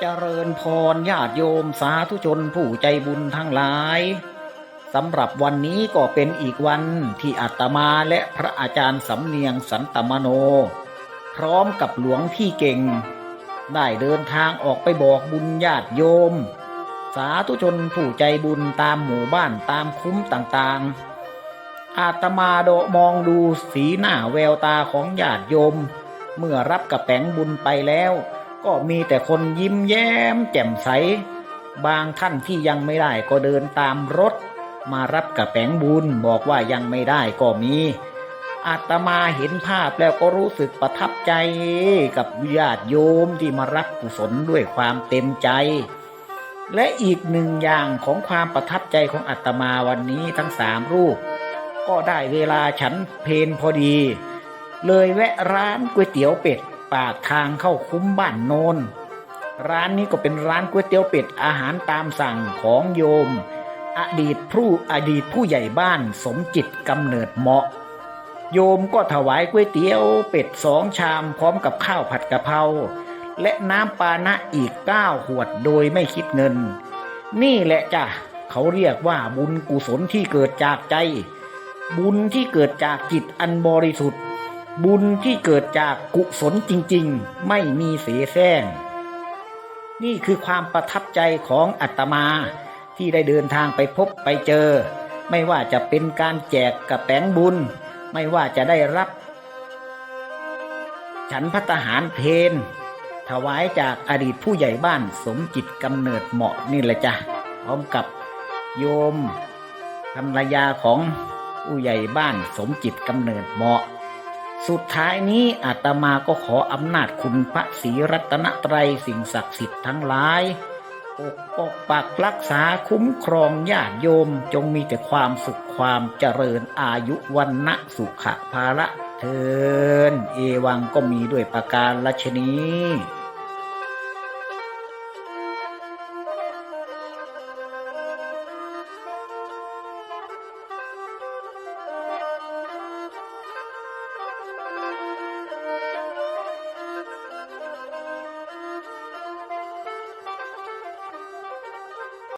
เจริญพรญาติโยมสาธุชนผู้ใจบุญทั้งหลายสำหรับวันนี้ก็เป็นอีกวันที่อาตมาและพระอาจารย์สำเนียงสันตมโน พร้อมกับหลวงพี่เก่ง ได้เดินทางออกไปบอกบุญญาติโยม สาธุชนผู้ใจบุญตามหมู่บ้านตามคุ้มต่างๆ อาตมาโดมองดูสีหน้าแววตาของญาติโยม เมื่อรับกระแป้งบุญไปแล้ว ก็มีแต่คนยิ้มแย้ม แจ่มใส บางท่านที่ยังไม่ได้ก็เดินตามรถ มารับกระแป้งบุญบอกว่ายังไม่ได้ก็มีอาตมาเห็นภาพแล้วก็รู้สึกประทับใจกับญาติโยมที่มารับกุศลด้วยความเต็มใจ และอีกหนึ่งอย่างของความประทับใจของอาตมาวันนี้ทั้งสามรูป ก็ได้เวลาฉันเพนพอดี เลยแวะร้านก๋วยเตี๋ยวเป็ด ปากทางเข้าคุ้มบ้านโนน ร้านนี้ก็เป็นร้านก๋วยเตี๋ยวเป็ดอาหารตามสั่งของโยม อดีตผู้อดีตผู้ใหญ่บ้านสมจิตกำเนิดเหมาะ โยมก็ถวายก๋วยเตี๋ยวเป็ดสองชามพร้อมกับข้าวผัดกะเพราและน้ำปานะอีกเก้าขวดโดยไม่คิดเงิน นี่แหละจ้ะเขาเรียกว่าบุญกุศลที่เกิดจากใจ บุญที่เกิดจากจิตอันบริสุทธิ์ บุญที่เกิดจากกุศลจริงๆ ไม่มีเสแสร้ง นี่คือความประทับใจของอาตมาที่ได้เดินทางไปพบไปเจอ ไม่ว่าจะเป็นการแจกกระแป้งบุญ ไม่ว่าจะได้รับ ฉันพัตหารเพนถวายจากอดีตผู้ใหญ่บ้านสมจิตกำเนิดเหมาะนี่แหละจ้ะพร้อมกับโยมภรรยาของผู้ใหญ่บ้านสมจิตกำเนิดเหมาะ สุดท้ายนี้อาตมาก็ขออำนาจคุณพระศรีรัตนตรัยสิ่งศักดิ์สิทธิ์ทั้งหลายปกปกปักรักษาคุ้มครองญาติโยมจงมีแต่ความสุขความเจริญอายุวันนะสุขภาระเทินเอวังก็มีด้วยประการลชนี